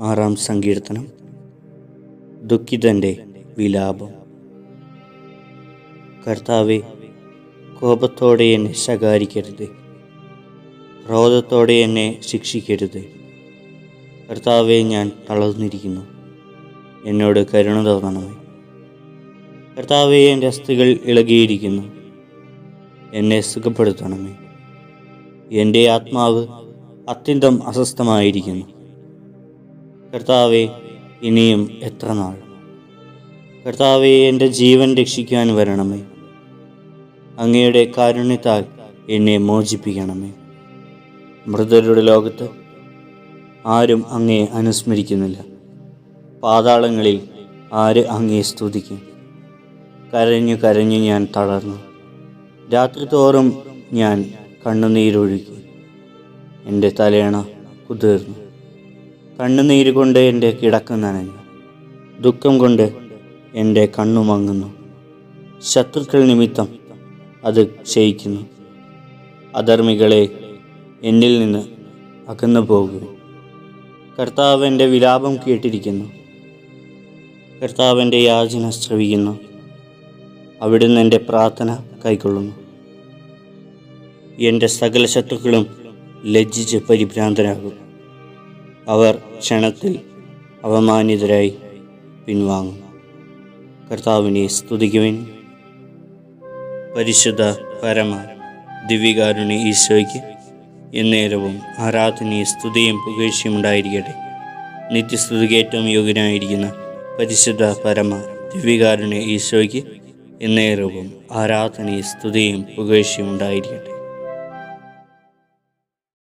ആറാം സങ്കീർത്തനം. ദുഃഖിതന്റെ വിലാപം. കർത്താവെ കോപത്തോടെ എന്നെ ശകാരിക്കരുത്. ക്രോധത്തോടെ എന്നെ ശിക്ഷിക്കരുത്. കർത്താവെ ഞാൻ തളർന്നിരിക്കുന്നു. എന്നോട് കരുണ തോന്നണമേ. കർത്താവെ എന്റെ അസ്ഥികൾ ഇളകിയിരിക്കുന്നു. എന്നെ സുഖപ്പെടുത്തണമേ. എന്റെ ആത്മാവ് അത്യന്തം അസ്വസ്ഥമായിരിക്കുന്നു. കർത്താവെ ഇനിയും എത്ര നാൾ? കർത്താവെ എന്റെ ജീവൻ രക്ഷിക്കാൻ വരണമേ. അങ്ങയുടെ കാരുണ്യത്താൽ എന്നെ മോചിപ്പിക്കണമേ. മൃതരുടെ ലോകത്ത് ആരും അങ്ങയെ അനുസ്മരിക്കുന്നില്ല. പാതാളങ്ങളിൽ ആര് അങ്ങയെ സ്തുതിക്കും? കരഞ്ഞു കരഞ്ഞു ഞാൻ തളർന്നു. രാത്രി തോറും ഞാൻ കണ്ണുനീരൊഴുകി. എന്റെ തലേണ കുതിർന്നു. കണ്ണുനീര് കൊണ്ട് എന്റെ കിടക്ക നനഞ്ഞു. ദുഃഖം കൊണ്ട് എന്റെ കണ്ണു മങ്ങുന്നു. ശത്രുക്കൾ നിമിത്തം അത് ക്ഷയിക്കുന്നു. അധർമ്മികളെ എന്നിൽ നിന്ന് അകന്നു പോകുക കർത്താവ് എന്റെ വിലാപം കേട്ടിരിക്കുന്നു. കർത്താവ് എന്റെ യാചന ശ്രവിക്കുന്നു. അവിടുന്ന് എന്റെ പ്രാർത്ഥന കൈക്കൊള്ളുന്നു. എന്റെ സകല ശത്രുക്കളും ലജ്ജിച്ച് പരിഭ്രാന്തരാകും. അവർ ക്ഷണത്തിൽ അപമാനിതരായി പിൻവാങ്ങും. കർത്താവിനെ സ്തുതിക്കുവിൻ. പരിശുദ്ധ പരമ ദിവ്യകാരുണി ഈശോയ്ക്ക് എന്നേരവും ആരാധനയും സ്തുതിയും പുകഴ്ചയും ഉണ്ടായിരിക്കട്ടെ. നിത്യസ്തുതിക്ക് ഏറ്റവും യോഗ്യനായിരിക്കുന്ന പരിശുദ്ധ പരമ ദിവ്യകാരുണ്യ ഈശോയ്ക്ക് എന്നേരവും ആരാധനയും സ്തുതിയും പുകഴ്ചയും ഉണ്ടായിരിക്കട്ടെ.